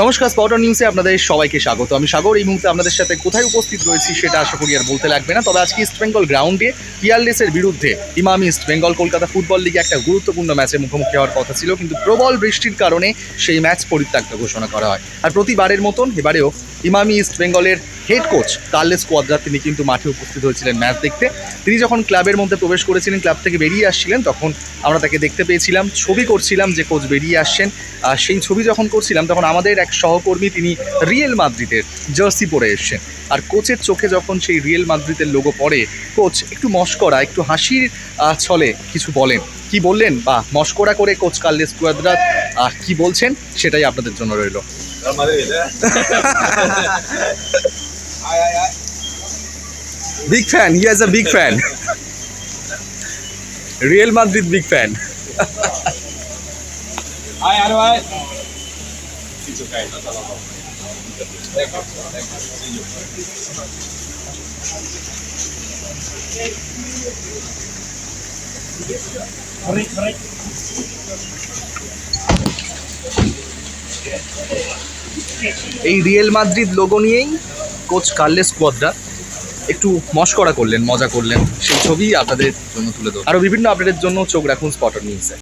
নমস্কার স্পটার নিউজে আপনাদের সবাইকে স্বাগত। আমি সাগর, এই মুহূর্তে আপনাদের সাথে কোথায় উপস্থিত রয়েছি সেটা আশা করি আর বলতে লাগবে না। তবে আজকে ইস্ট বেঙ্গল গ্রাউন্ডে পিয়ারলেসের বিরুদ্ধে ইমাম ইস্ট বেঙ্গল কলকাতা ফুটবল লিগে একটা গুরুত্বপূর্ণ ম্যাচের মুখোমুখি হওয়ার কথা ছিল, কিন্তু প্রবল বৃষ্টির কারণে সেই ম্যাচ পরিত্যক্ত ঘোষণা করা হয়। আর প্রতিবারের মতন এবারেও ইমামি ইস্ট বেঙ্গলের হেড কোচ কার্লেস কোয়াদ্রা তিনি কিন্তু মাঠে উপস্থিত হয়েছিলেন ম্যাচ দেখতে। তিনি যখন ক্লাবের মধ্যে প্রবেশ করেছিলেন ক্লাব থেকে বেরিয়ে আসছিলেন, তখন আমরা তাকে দেখতে পেয়েছিলাম, ছবি করছিলাম যে কোচ বেরিয়ে আসছেন। আর সেই ছবি যখন করছিলাম, তখন আমাদের এক সহকর্মী তিনি রিয়েল মাদ্রিদের জার্সি পরে এসছেন। আর কোচের চোখে যখন সেই রিয়েল মাদ্রিদের লোগো পড়ে কোচ একটু মস্করা, একটু হাসির ছলে কিছু বলেন। কি বললেন বা মস্করা করে কোচ কার্লেস কুয়াদ্রা কি বলছেন সেটাই আপনাদের জন্য রইল. Big fan he has a big fan Real Madrid big fan ay, ay. এই রিয়েল মাদ্রিদ লোগো নিয়েই কোচ কার্লেস কোয়াদ্রা একটু মস্করা করলেন, মজা করলেন। সেই ছবি আপনাদের জন্য তুলে দেবো আরও বিভিন্ন আপডেটের জন্য চোখ রাখুন স্পটার নিউজে